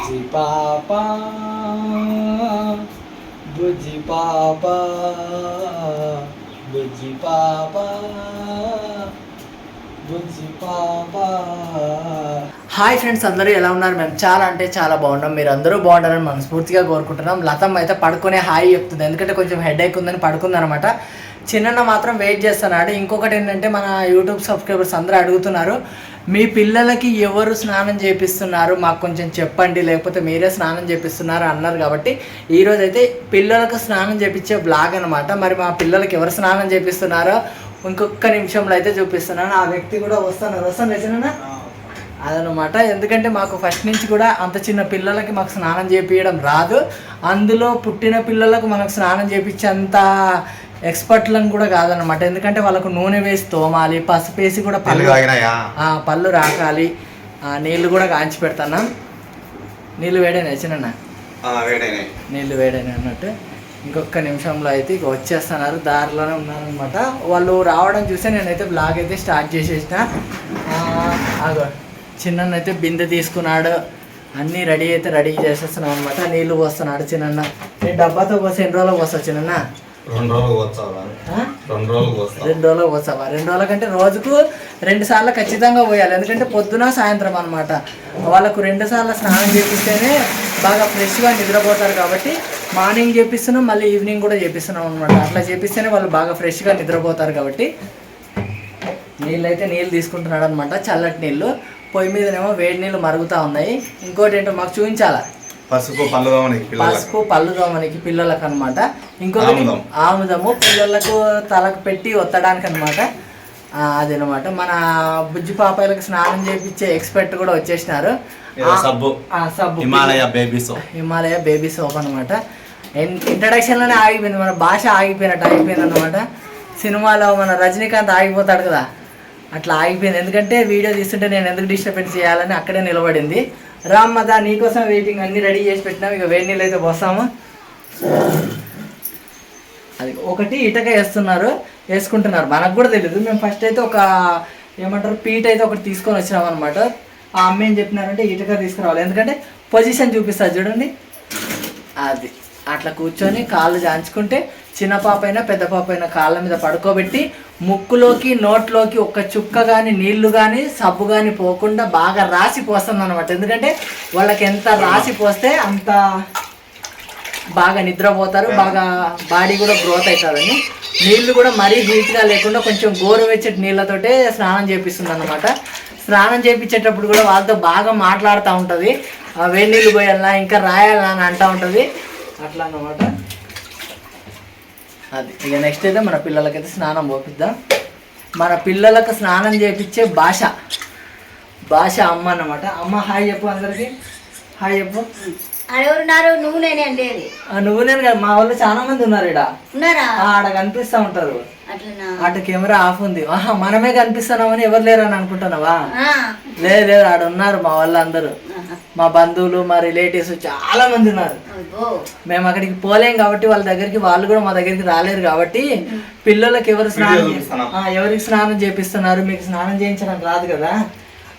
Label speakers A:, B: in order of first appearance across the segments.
A: బుజ్జి పాప బుజ్జి పాప బుజ్జి పాప బుజ్జి పాప హాయ్ ఫ్రెండ్స్ అందరూ ఎలా ఉన్నారు? మేము చాలా అంటే చాలా బాగున్నాం. మీరు అందరూ బాగుంటారని మనస్ఫూర్తిగా కోరుకుంటున్నాం. లతమ్మ అయితే పడుకునే హాయ్ చెప్తుంది. ఎందుకంటే కొంచెం హెడ్ ఎక్ ఉందని పడుకుంది అనమాట చిన్న మాత్రం వెయిట్ చేస్తున్నాడు. ఇంకొకటి ఏంటంటే మన యూట్యూబ్ సబ్స్క్రైబర్స్ అందరూ అడుగుతున్నారు మీ పిల్లలకి ఎవరు స్నానం చేపిస్తున్నారు? మాకు కొంచెం చెప్పండి. లేకపోతే మీరే స్నానం చేపిస్తున్నారు అన్నారు కాబట్టి ఈరోజు అయితే పిల్లలకు స్నానం చేపించే బ్లాగ్ అనమాట మరి మా పిల్లలకి ఎవరు స్నానం చేపిస్తున్నారో ఇంకొక నిమిషంలో అయితే చూపిస్తున్నాను. ఆ వ్యక్తి కూడా వస్తున్నారు వస్తాను రచన అదనమాట. ఎందుకంటే మాకు ఫస్ట్ నుంచి కూడా అంత చిన్న పిల్లలకి మాకు స్నానం చేపించడం రాదు. అందులో పుట్టిన పిల్లలకు మనకు స్నానం చేపించేంత ఎక్స్పర్ట్లను కూడా కాదనమాట. ఎందుకంటే వాళ్ళకు నూనె వేసి తోమాలి పసుపు వేసి కూడా పళ్ళు
B: పళ్ళు
A: రాకాలి. ఆ, నీళ్ళు కూడా కాంచి పెడతాను? నీళ్ళు వేడైనా చిన్న నీళ్ళు వేడైనా అన్నట్టు. ఇంకొక నిమిషంలో అయితే ఇక వచ్చేస్తున్నారు దారిలోనే ఉన్నారనమాట వాళ్ళు రావడం చూస్తే నేనైతే బ్లాగ్ అయితే స్టార్ట్ చేసేసిన. అగో చిన్ననైతే బిందె తీసుకున్నాడు. అన్నీ రెడీ అయితే రెడీ చేసేస్తున్నాం అనమాట నీళ్ళు పోస్తున్నాడు చిన్న నేను డబ్బాతో పోసి ఎన్ని రోజులు పోస్తా చిన్న
B: రెండు రోజులు రెండు రోజులు
A: రెండు రోజులు రెండు రోజుల కంటే రోజుకు రెండు సార్లు ఖచ్చితంగా పోయాలి. ఎందుకంటే పొద్దున సాయంత్రం అనమాట వాళ్ళకు రెండు సార్లు స్నానం చేపిస్తేనే బాగా ఫ్రెష్గా నిద్రపోతారు కాబట్టి మార్నింగ్ చేపిస్తున్నాం మళ్ళీ ఈవినింగ్ కూడా చేపిస్తున్నాం అనమాట అట్లా చేపిస్తేనే వాళ్ళు బాగా ఫ్రెష్గా నిద్రపోతారు కాబట్టి నీళ్ళు అయితే నీళ్ళు తీసుకుంటున్నాడు అనమాట చల్లటి నీళ్ళు. పొయ్యి మీదనేమో వేడి నీళ్ళు మరుగుతూ ఉన్నాయి. ఇంకోటి ఏంటో మాకు చూపించాలా?
B: పసుపు పళ్ళు
A: పసుపు పళ్ళు దోమనికి పిల్లలకు అనమాట ఇంకొకటి
B: ఆముదం.
A: ఆముదము. పిల్లలకు తలకు పెట్టి ఒత్తడానికి అనమాట అదనమాట. మన బుజ్జి పాపాయలకు స్నానం చేపించే ఎక్స్పర్ట్ కూడా వచ్చేసినారు.
B: సబ్బు.
A: ఆ సబ్బు.
B: Himalaya baby soap.
A: Himalaya baby soap అనమాట. ఇంట్రడక్షన్లోనే ఆగిపోయింది. మన భాష ఆగిపోయినట్టు ఆగిపోయింది అనమాట సినిమాలో మన రజనీకాంత్ ఆగిపోతాడు కదా. అట్లా ఆగిపోయింది. ఎందుకంటే వీడియో తీస్తుంటే నేను ఎందుకు డిస్టర్బెన్స్ చేయాలని అక్కడే నిలబడింది. రామ్మదా నీకోసం వెయిటింగ్ అన్ని రెడీ చేసి పెట్టినాం. ఇక వేడి నీళ్ళు అయితే పోస్తాము. అది ఒకటి ఇటక వేస్తున్నారు వేసుకుంటున్నారు. మనకు కూడా తెలియదు మేము ఫస్ట్ అయితే ఒక ఏమంటారు పీట్ అయితే ఒకటి తీసుకొని వచ్చినాం అనమాట ఆ అమ్మ ఏం చెప్పినారంటే ఇటక తీసుకురావాలి. ఎందుకంటే పొజిషన్ చూపిస్తారు చూడండి. అది అట్లా కూర్చొని కాళ్ళు జాంచుకుంటే చిన్న పాప అయినా పెద్ద పాప అయినా కాళ్ళ మీద పడుకోబెట్టి ముక్కులోకి నోట్లోకి ఒక్క చుక్క కానీ నీళ్ళు కానీ సబ్బు కానీ పోకుండా బాగా రాసి పోస్తుంది అనమాట ఎందుకంటే వాళ్ళకి ఎంత రాసి పోస్తే అంత బాగా నిద్రపోతారు బాగా బాడీ కూడా గ్రోత్ అవుతుందని నీళ్ళు కూడా మరీ హీట్గా లేకుండా కొంచెం గోరువెచ్చటి నీళ్ళతోటే స్నానం చేపిస్తుంది అనమాట స్నానం చేపించేటప్పుడు కూడా వాళ్ళతో బాగా మాట్లాడుతూ ఉంటుంది. వేడి నీళ్ళు పోయాలా ఇంకా రాయాలా అని అంటూ ఉంటుంది. అట్లా అనమాట అది. ఇక నెక్స్ట్ అయితే మన పిల్లలకైతే స్నానం పోపిద్దాం. మన పిల్లలకు స్నానం చేపించే భాష. భాష అమ్మ అన్నమాట. అమ్మ హాయ్ చెప్పు అందరికి. హాయ్ చెప్పు.
C: ఎవరున్నారు నువ్వు నేనే అండేది
A: ఆ, నువ్వు నేను కాదు, మా వాళ్ళు చాలా మంది ఉన్నారు ఇక్కడ
C: ఉన్నారా?
A: ఆడ కనిపిస్తా ఉంటారు. అటు కెమెరా ఆఫ్ ఉంది. ఆహా మనమే కనిపిస్తున్నామని ఎవరు లేరు అని అనుకుంటున్నావా లేదు లేదు ఆడ ఉన్నారు మా వాళ్ళందరూ
C: ఆహా.
A: మా బంధువులు మా రిలేటివ్స్ చాలా మంది ఉన్నారు.
C: అబ్బో.
A: మేము అక్కడికి పోలేం కాబట్టి వాళ్ళ దగ్గరికి వాళ్ళు కూడా మా దగ్గరికి రాలేరు కాబట్టి పిల్లలకి ఎవరు స్నానం ఎవరికి స్నానం చేపిస్తున్నారు? మీకు స్నానం చేయించడం రాదు కదా?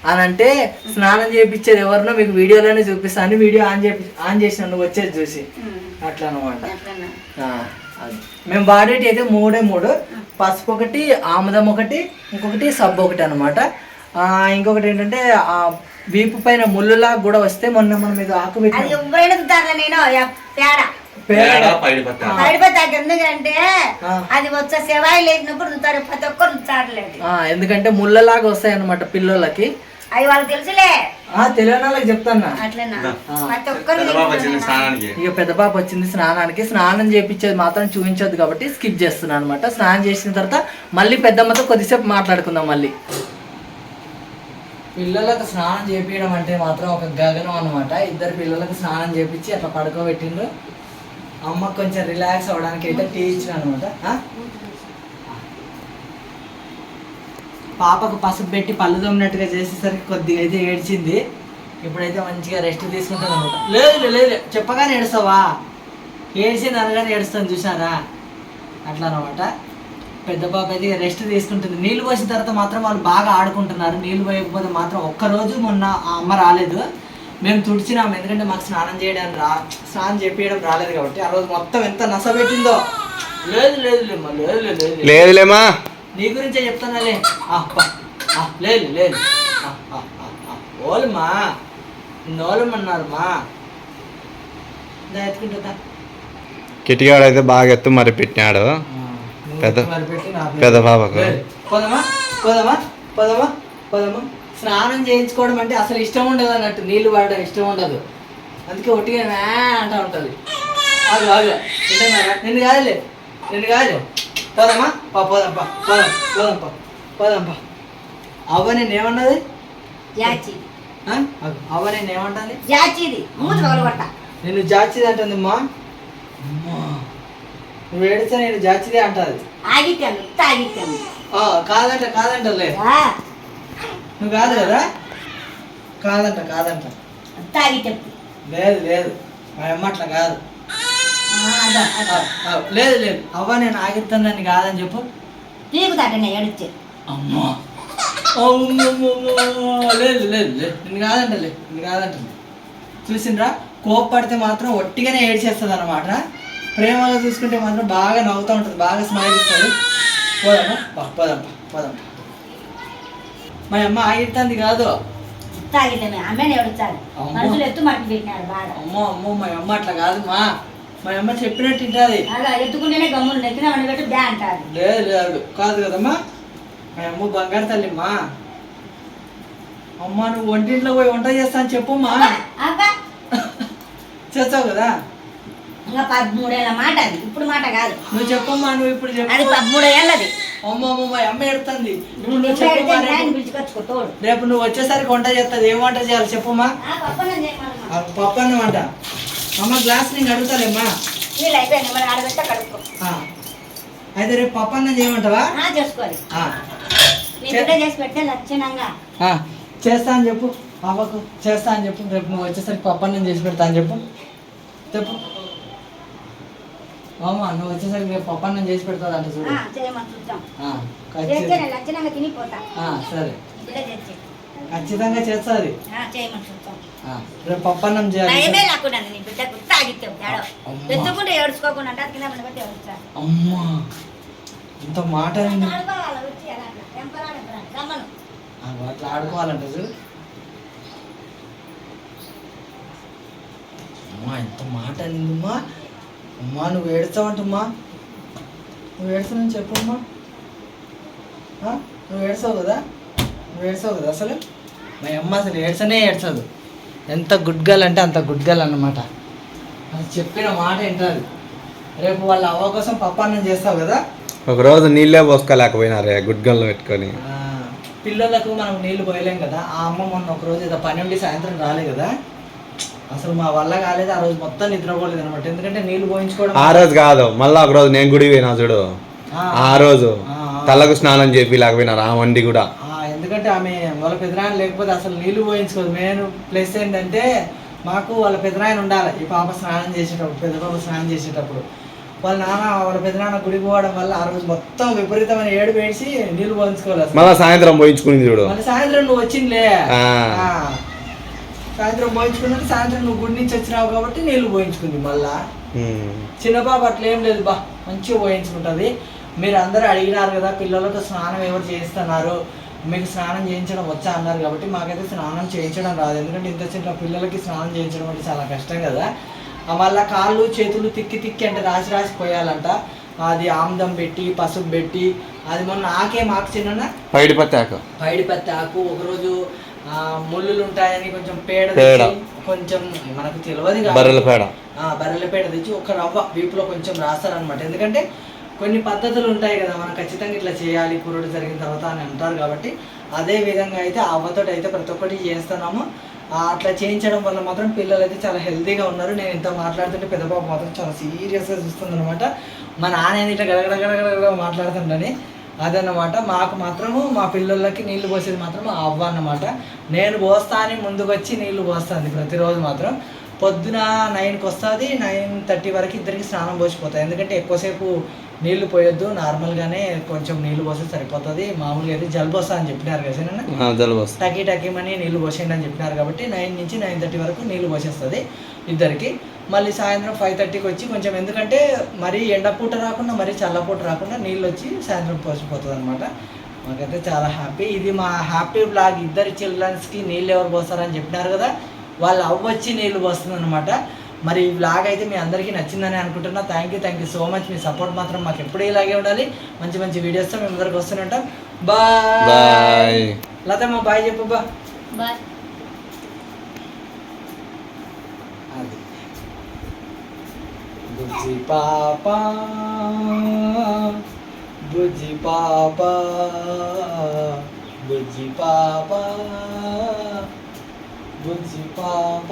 A: అని అంటే స్నానం చేయించేది ఎవరినో మీకు వీడియోలోనే చూపిస్తాను వీడియో ఆన్ చేపి ఆన్ చేసిన నువ్వు వచ్చేది చూసి. అట్లా అనమాట. మేము వాడేటి అయితే మూడే మూడు. పసుపు ఒకటి ఆముదం ఒకటి ఇంకొకటి సబ్బు ఒకటి అనమాట ఇంకొకటి ఏంటంటే ఆ వీపు పైన ముళ్ళులా కూడా వస్తే మొన్న మనం ఇది ఆకు
C: అది ఎవరైనా నేను. యా- పేడ.
A: పేడ.
B: పైడి పత్త
C: పడిపోతాకి ఎందుకంటే
A: ఆ.
C: అది వచ్చే సెవాయి లేచినప్పుడు ప్రతి ఒక్కరు
A: ఆ, ఎందుకంటే ముళ్ళలాగా వస్తాయి అనమాట పిల్లలకి
C: అవి వాళ్ళకి తెలుసులే.
A: ఆ తెలియని వాళ్ళకి చెప్తాను
C: అట్లనా?
A: ఆ.
C: ప్రతి ఒక్కరు
B: పెద్ద పాప వచ్చింది స్నానానికి.
A: ఇక పెద్ద పాప వచ్చింది స్నానానికి. స్నానం చేపించేది మాత్రం చూపించొద్దు కాబట్టి స్కిప్ చేస్తున్నాను అనమాట స్నానం చేసిన తర్వాత మళ్ళీ పెద్దమ్మతో కొద్దిసేపు మాట్లాడుకుందాం మళ్ళీ. పిల్లలకు స్నానం చేపించడం అంటే మాత్రం ఒక గగనం అనమాట ఇద్దరు పిల్లలకు స్నానం చేపించి అట్లా పడుకోబెట్టిండ్రు. అమ్మ కొంచెం రిలాక్స్ అవ్వడానికి అయితే టీ ఇచ్చిన అనమాట పాపకు పసుపు పెట్టి పళ్ళు తోమినట్టుగా చేసేసరికి కొద్దిగా అయితే ఏడ్చింది. ఇప్పుడైతే మంచిగా రెస్ట్ తీసుకుంటాను అనమాట లేదు లేదు, లేదు చెప్పగానే ఏడుస్తావా? ఏడ్చింది అనగానే ఏడుస్తాను చూసారా అట్లా అనమాట పెద్ద పాప అయితే రెస్ట్ తీసుకుంటుంది. నీళ్ళు పోసిన తర్వాత మాత్రం వాళ్ళు బాగా ఆడుకుంటున్నారు. నీళ్ళు పోయకపోతే మాత్రం ఒక్కరోజు మొన్న ఆ అమ్మ రాలేదు. మేము తుడిచినాము. ఎందుకంటే మాకు స్నానం చేయడానికి రా స్నానం చేపించడం రాలేదు కాబట్టి ఆ రోజు మొత్తం ఎంత నస పెట్టిందో. లేదు లేదు లేమ్మా లేదు లేదు
B: లేదులేమా
A: నీ గురించే చెప్తానాలే లేదు లేదు. ఆ, ఆ, ఆ, ఆ. ఓలమ్మా. నోలమన్నారు మా దా ఎత్తుకుంటుందా
B: కిటికాడు అయితే బాగా ఎత్తు మరి పెట్టినాడు. పెద్ద- పెద్ద పాపకు.
A: పోదామా పోదామా పోదామా పోదామా స్నానం చేయించుకోవడం అంటే అసలు ఇష్టం ఉండదు అన్నట్టు. నీళ్ళు వాడడం ఇష్టం ఉండదు. అందుకే ఒట్టిగా నా అంటా ఉంటుంది. ఆగు వింటున్నారా? నిన్ను కాదులే. నిన్ను కాదులే పోదామా పా పోదాం పా పోదాం పోదాం పా పోదాం పా. అవ్వ నేను ఏమన్నది
C: జాచి
A: ఆ? ఆగు. అవ్వ నేను ఏమంటుంది?
C: జాచిది. మూతి పగలగొట్ట.
A: నిన్ను జాచిది అంటుంది అమ్మా. అమ్మా. నువ్వు ఏడితే నేను జాచిదే అంటది.
C: ఆగిత్యాను తాగిత్యాను
A: ఆ, కాదంట కాదంటలే. నువ్వు కాదు కదా? కాదంట కాదంట.
C: తాగిత్యం
A: లేదు లేదు. మా అమ్మ అట్లా కాదు. లేదు లేదు. అవ్వ నేను ఆగిస్తానని కాదని చెప్పు.
C: నీకు తాటనే ఏడిచ్చే
A: అమ్మా. లేదు లేదు లేదు. నేను కాదంటలే నేను కాదంటలే. చూసిండ్రా? కోప్పడితే మాత్రం ఒట్టిగానే ఏడ్చేస్తుంది అనమాట ప్రేమగా చూసుకుంటే మాత్రం బాగా నవ్వుతూ ఉంటుంది బాగా స్మైల్ ఇస్తుంది పోదామా పా, పోదాం పా, పోదాం పా. మా అమ్మ ఆగిస్తుంది కాదు.
C: తాగితమే అమ్మని ఏడుచాలి
A: అమ్మో.
C: మనుషులు ఎత్తు మట్టి పెట్టినారు బాగా.
A: అమ్మో అమ్మో మా అమ్మ అట్లా కాదు మా మా అమ్మ చెప్పినట్టు ఇంటది
C: అలా ఎత్తుకుంటేనే గమ్ములు నెత్తిన వండి పెట్టి బ్యా అంటారు.
A: లేదు లేదు. కాదు కదమ్మా. మా అమ్మ బంగారు తల్లిమ్మా. అమ్మ నువ్వు వంటింట్లో పోయి వంట చేస్తా అని చెప్పమ్మా.
C: అబ్బా.
A: చేస్తావు కదా?
C: ఇంకా పదమూడేళ్ళ మాట అది. ఇప్పుడు మాట కాదు.
A: నువ్వు చెప్పమ్మా నువ్వు ఇప్పుడు
C: అది
A: చెప్పు
C: పదమూడేళ్ళది.
A: అమ్మ అమ్మ మా అమ్మ ఎడుతుంది ఇప్పుడు నువ్వు చెప్పమ్మా రేపు. నువ్వు వచ్చేసరికి వంట చేస్తుంది. ఏం వంట చేయాలి చెప్పమ్మా?
C: ఆ పప్పనం చేయమన్నమా.
A: ఆ పప్పు అన్నం వంట. అమ్మ గ్లాస్ నేను అడుగుతాలేమ్మా?
C: నీళ్ళు అయిపోయింది మరి ఆడబెట్ట కడుక్కో.
A: ఆ. అయితే రేపు పప్పు అన్నం చేయమంటావా?
C: ఆ, చేసుకోవాలి.
A: ఆ.
C: నీ బిడ్డ చేసి పెడితే లక్షణంగా.
A: ఆ, చేస్తా అని చెప్పు. అవ్వకు చేస్తా అని చెప్పు. రేపు నువ్వు వచ్చేసరికి పప్పు అన్నం చేసి పెడతా అని చెప్పు. చెప్పు. అమ్మ నువ్వు వచ్చేసరికి రేపు పప్పు అన్నం చేసి పెడతా అంట చూడు
C: చేయమని చూద్దాం. చేస్తే
A: ఖచ్చితంగా.
C: నేను లక్షణంగా తినిపోతా.
A: ఆ, సరే.
C: బిడ్డ చేసి
A: ఖచ్చితంగా చేస్తుంది.
C: ఆ, చేయమని చూద్దాం.
A: రేపు పప్పు అన్నం చేయాలి.
C: భయమే లేకుండా నీ బిడ్డకు తాగిత్యం ఏడవ
A: అమ్మా.
C: ఎత్తుకుంటే ఏడుచుకోకుండా అంటే అది కింద పడి పెట్టి ఏడుస్తారు
A: అమ్మా ఇంత మాట
C: అట్లా.
A: ఆడుకోవాలంట చూడు. అమ్మా ఇంత మాట నిందమ్మా అమ్మా నువ్వు ఏడుస్తావంటమ్మా. నువ్వు ఏడుస్తానని చెప్పమ్మా? నువ్వు ఏడ్చావు కదా? నువ్వు ఏడ్చావు కదా అసలు? మా అమ్మ అసలు ఏడ్చనే ఏడ్చదు. ఎంత గుడ్ గర్ల్ అంటే అంత గుడ్ గర్ల్ అన్నమాట. అది చెప్పిన మాట వింటుంది రేపు వాళ్ళ అవ్వ కోసం పప్పాన్నం చేస్తావు కదా?
B: ఒకరోజు నీళ్ళే పోసుకోలేకపోయినారే గుడ్గల్లో పెట్టుకొని.
A: ఆ, పిల్లలకు మనం నీళ్ళు పోయలేం కదా? ఆ అమ్మ మొన్న ఒక రోజు ఏదో పని ఉండి సాయంత్రం రాలే కదా? అసలు మా వల్ల కాలేదు ఆ రోజు మొత్తం నిద్రపోలేదు అనమాట ఎందుకంటే నీళ్ళు పోయించుకోవడం
B: ఆ రోజు కాదు మళ్ళా ఒక రోజు నేను గుడి పోయినా చూడు.
A: ఆ,
B: రోజు తలకు స్నానం చేపి లేకపోయినారు ఆ వండి కూడా.
A: ఎందుకంటే ఆమె వాళ్ళ పెదనాయన లేకపోతే అసలు నీళ్ళు పోయించుకోదు. మెయిన్ ప్లస్ ఏంటంటే మాకు వాళ్ళ పెదనాయన ఉండాలి. ఈ పాప స్నానం చేసేటప్పుడు పెద్ద పాప స్నానం చేసేటప్పుడు. వాళ్ళ నాన్న వాళ్ళ పెదనాన్న గుడికి పోవడం వల్ల ఆ రోజు మొత్తం విపరీతమైన ఏడు వేసి నీళ్ళు పోయించుకోవాలి.
B: మళ్ళా సాయంత్రం పోయించుకుని చూడు.
A: మళ్ళీ సాయంత్రం నువ్వు వచ్చిందిలే. సాయంత్రం పోయించుకున్నట్టు సాయంత్రం నువ్వు గుడి నుంచి వచ్చినావు కాబట్టి నీళ్ళు పోయించుకుంది మళ్ళా.
B: ఉమ్.
A: చిన్న పాప అట్లా ఏం లేదు బా మంచిగా పోయించుకుంటుంది. మీరు అందరూ అడిగినారు కదా పిల్లలకు స్నానం ఎవరు చేస్తున్నారు మీకు స్నానం చేయించడం వచ్చా అన్నారు కాబట్టి మాకైతే స్నానం చేయించడం రాదు. ఎందుకంటే ఇంత చిన్న పిల్లలకి స్నానం చేయించడం అంటే చాలా కష్టం కదా. ఆ మళ్ళా కాళ్ళు చేతులు తిక్కి తిక్కి అంటే రాసి రాసి పోయాలంట. అది ఆముదం పెట్టి పసుపు పెట్టి అది మొన్న ఆకే మాకు చిన్న
B: పైడి పత్తాక
A: పైడి పత్తి ఆకు. ఒకరోజు ముళ్ళులు ఉంటాయని కొంచెం పేడ
B: పేడ.
A: తెచ్చి, కొంచెం మనకు తెలియదు.
B: బర్రెల పేడ.
A: ఆ, బర్రెల పేడ తెచ్చి ఒక రవ్వ వీపులో కొంచెం రాస్తారనమాట ఎందుకంటే కొన్ని పద్ధతులు ఉంటాయి కదా మనం ఖచ్చితంగా ఇట్లా చేయాలి పురుడు జరిగిన తర్వాత అని అంటారు కాబట్టి అదే విధంగా అయితే అవ్వతో అయితే ప్రతి ఒక్కటి చేస్తున్నాము. అట్లా చేయించడం వల్ల మాత్రం పిల్లలు అయితే చాలా హెల్తీగా ఉన్నారు. నేను ఇంత మాట్లాడుతుంటే పెద్ద పాప మాత్రం చాలా సీరియస్గా చూస్తుంది అనమాట మా నాన్న ఇట్లా గడగడగడగడ మాట్లాడుతుండని. అదన్నమాట. మాకు మాత్రము మా పిల్లలకి నీళ్ళు పోసేది మాత్రం అవ్వ అన్నమాట నేను పోస్తా అని ముందుకు వచ్చి నీళ్ళు పోస్తుంది ప్రతిరోజు మాత్రం. పొద్దున నైన్కి వస్తుంది నైన్ థర్టీ వరకు ఇద్దరికి స్నానం పోసిపోతాయి. ఎందుకంటే ఎక్కువసేపు నీళ్ళు పోయొద్దు నార్మల్గానే కొంచెం నీళ్ళు పోస్తే సరిపోతుంది. మామూలుగా అయితే జలుబు వస్తా అని చెప్పినారు కదా
B: జలుబు
A: టకీ టకీమని నీళ్ళు పోసేయండి అని చెప్పినారు కాబట్టి నైన్ నుంచి నైన్ థర్టీ వరకు నీళ్ళు పోసేస్తుంది ఇద్దరికి. మళ్ళీ సాయంత్రం ఫైవ్ థర్టీకి వచ్చి కొంచెం ఎందుకంటే మరీ ఎండపూట రాకుండా మరీ చల్లపూట రాకుండా నీళ్ళు వచ్చి సాయంత్రం పోసిపోతుంది అనమాట మాకైతే చాలా హ్యాపీ ఇది మా హ్యాపీ బ్లాగ్ ఇద్దరి చిల్డ్రన్స్కి నీళ్ళు ఎవరు పోస్తారని చెప్పినారు కదా వాళ్ళు అవ్వచ్చి నీళ్ళు పోస్తుంది అనమాట మరి ఈ బ్లాగ్ అయితే మీ అందరికీ నచ్చిందని అనుకుంటున్నా. Thank you thank you so much me support మాత్రం మాకు ఎప్పుడూ ఇలాగే ఉండాలి. మంచి మంచి వీడియోస్తో మేము అందరికి వస్తూనే ఉంటాం. బాయ్
B: బాయ్
A: లతమ్మ బాయ్ చెప్పు బా.
C: బాయ్
A: అది బుజ్జి పాప బుజ్జి పాప బుజ్జి పాప బుజ్జి పాప